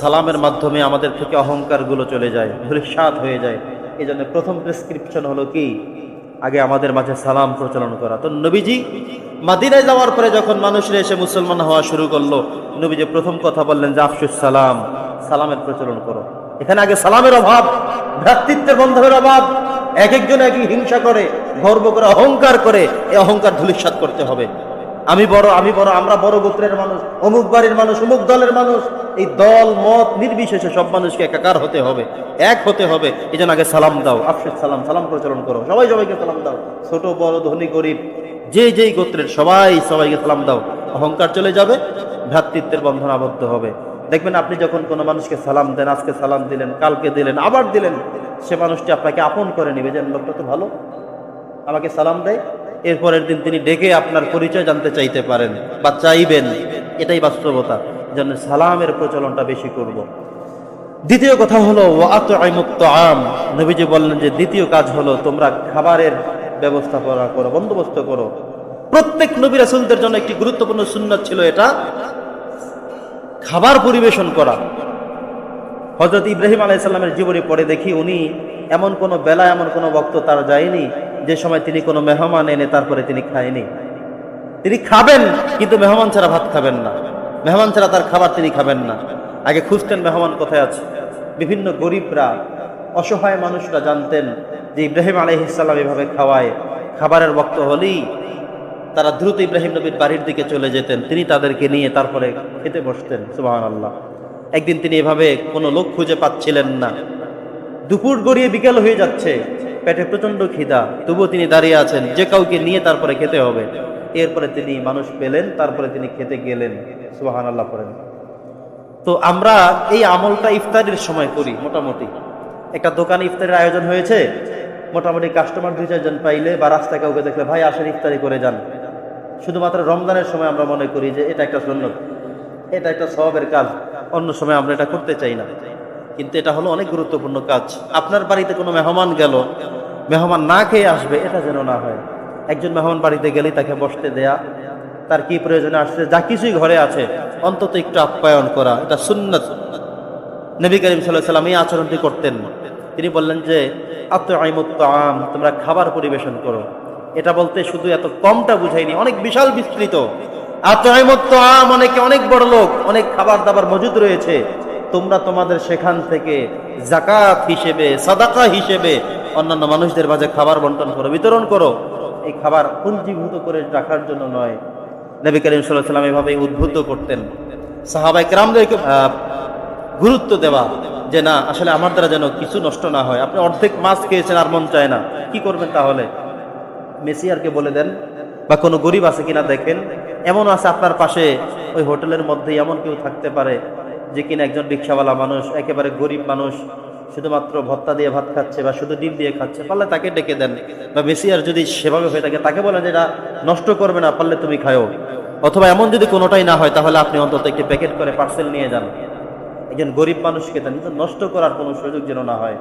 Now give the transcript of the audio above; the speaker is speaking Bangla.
সালামের মাধ্যমে আমাদের থেকে অহংকারগুলো চলে যায়, ধূলিসাৎ হয়ে যায়। এই জন্য প্রথম প্রেসক্রিপশন হলো কি? আগে আমাদের মাঝে সালাম প্রচলন করা। তো নবীজি মাদিনায় যাওয়ার পরে যখন মানুষরা এসে মুসলমান হওয়া শুরু করল, নবীজি প্রথম কথা বললেন, যে আফসুস, সালাম। সালামের প্রচলন করো। এখানে আগে সালামের অভাব, ভ্রাতৃত্বের বন্ধনের অভাব, এক একজন এক হিংসা করে, গর্ব করে, অহংকার করে, এই অহংকার ধূলিসাৎ করতে হবে। আমি বড় আমি বড়, আমরা বড় গোত্রের মানুষ, অমুক বাড়ির মানুষ, অমুক দলের মানুষ। এই দল, মত নির্বিশেষে সব মানুষকে একাকার হতে হবে, এক হতে হবে। এই জন্য আগে সালাম দাও, আফসুস, সালাম সালাম প্রচলন করো। সবাই সবাইকে সালাম দাও। ছোট, বড়, ধনী, গরিব, যে যেই গোত্রের সবাই সবাইকে সালাম দাও। অহংকার চলে যাবে, ভ্রাতৃত্বের বন্ধন আবদ্ধ হবে। দেখবেন আপনি যখন কোনো মানুষকে সালাম দেন, আজকে সালাম দিলেন, কালকে দিলেন, আবার দিলেন, সে মানুষটি আপনাকে আপন করে নেবে যে, লোকটা তো ভালো, আমাকে সালাম দেয়। এরপরের দিন তিনি ডেকে আপনার পরিচয় জানতে চাইতে পারেন বা চাইবেন। এটাই বাস্তবতা। যেন সালামের প্রচলনটা বেশি করব। দ্বিতীয় কথা হলো ওয়াত আইমুক্ত আম নবীজি বললেন যে, দ্বিতীয় কাজ হলো তোমরা খাবারের ব্যবস্থাপনা করো বন্দোবস্ত করো। প্রত্যেক নবী রাসুলদের জন্য একটি গুরুত্বপূর্ণ সুন্নত ছিল এটা, খাবার পরিবেশন করা। হজরত ইব্রাহিম আলাইসাল্লামের জীবনে পড়ে দেখি, উনি এমন কোনো বেলা এমন কোনো বক্ত তার যায়নি। যে সময় তিনি কোনো মেহমান এনে তারপরে তিনি খায়নি। তিনি খাবেন, কিন্তু মেহমান ছাড়া ভাত খাবেন না। মেহমান ছাড়া তার খাবার তিনি খাবেন না। আগে খুঁজতেন মেহমান কোথায় আছে। বিভিন্ন গরিবরা, অসহায় মানুষরা জানতেন যে ইব্রাহিম আলহিসাল্লাম এভাবে খাওয়ায়। খাবারের বক্ত হলেই তারা দ্রুত ইব্রাহিম নবীর বাড়ির দিকে চলে যেতেন। তিনি তাদেরকে নিয়ে তারপরে খেতে বসতেন সুবাহ আল্লাহ একদিন তিনি এভাবে কোনো লোক খুঁজে পাচ্ছিলেন না। দুপুর গড়িয়ে বিকেল হয়ে যাচ্ছে। পেটে প্রচণ্ড খিদা, তবুও তিনি দাঁড়িয়ে আছেন, যে কাউকে নিয়ে তারপরে খেতে হবে। এরপরে তিনি মানুষ পেলেন, তারপরে তিনি খেতে গেলেন। সুবাহান আল্লাহ করেন তো আমরা এই আমলটা ইফতারির সময় করি, মোটামুটি। একটা দোকানে ইফতারের আয়োজন হয়েছে, মোটামুটি কাস্টমার দুই, চারজন পাইলে বা রাস্তায় কাউকে দেখলে, ভাই, আসেন, ইফতারি করে যান। শুধুমাত্র রমজানের সময় আমরা মনে করি যে এটা একটা সুন্নত, এটা একটা স্বভাবের কাজ, অন্য সময় আমরা এটা করতে চাই না। কিন্তু এটা হলো অনেক গুরুত্বপূর্ণ কাজ। আপনার বাড়িতে কোনো মেহমান গেল, মেহমান না খেয়ে আসবে, এটা যেন না হয়। একজন মেহমান বাড়িতে গেলেই তাকে বসতে দেয়া, তার কি প্রয়োজনে আসছে, যা কিছুই ঘরে আছে, অন্তত একটু আপ্যায়ন করা, এটা সুন্নত। নবী করিম সাল্লাম এই আচরণটি করতেন। তিনি বললেন যে আত্ম আইমুক্ত আম তোমরা খাবার পরিবেশন করো। এটা বলতে শুধু এত কমটা বুঝাইনি, অনেক বিশাল বিস্তৃত। আত্ম আইমুক্ত আম অনেকে অনেক বড় লোক অনেক খাবার দাবার মজুদ রয়েছে। তোমরা তোমাদের সেখান থেকে জাকাত হিসেবে, সাদাকা হিসেবে অন্যান্য মানুষদের মাঝে খাবার বন্টন করো, বিতরণ করো। এই খাবার পুঞ্জীভূত করে রাখার জন্য নয়। নবী করিম সাল্লাম এভাবে উদ্বুদ্ধ করতেন। সাহাবাই কেরামদেরকে গুরুত্ব দেওয়া যে না, আসলে আমার দ্বারা যেন কিছু নষ্ট না হয়। আপনি অর্ধেক মাছ খেয়েছেন আর মন চায় না। কি করবেন তাহলে? মেসিয়ারকে বলে দেন, বা কোনো গরিব আছে কিনা দেখেন। এমন আছে আপনার পাশে। ওই হোটেলের মধ্যে এমন কেউ থাকতে পারে। যে কিনা একজন রিক্সাওয়ালা মানুষ, একেবারে গরিব মানুষ, শুধুমাত্র ভত্তা দিয়ে ভাত খাচ্ছে বা শুধু ডিম দিয়ে খাচ্ছে, পারলে তাকে ডেকে দেন। বা বেশি আর যদি সেভাবে হয়ে থাকে, তাকে বলেন এটা নষ্ট করবে না, পারলে তুমি খাও অথবা এমন যদি কোনোটাই না হয়, তাহলে আপনি অন্তত একটি প্যাকেট করে পার্সেল নিয়ে যান। একজন গরিব মানুষকে দেন নষ্ট করার কোনো সুযোগ যেন না হয়।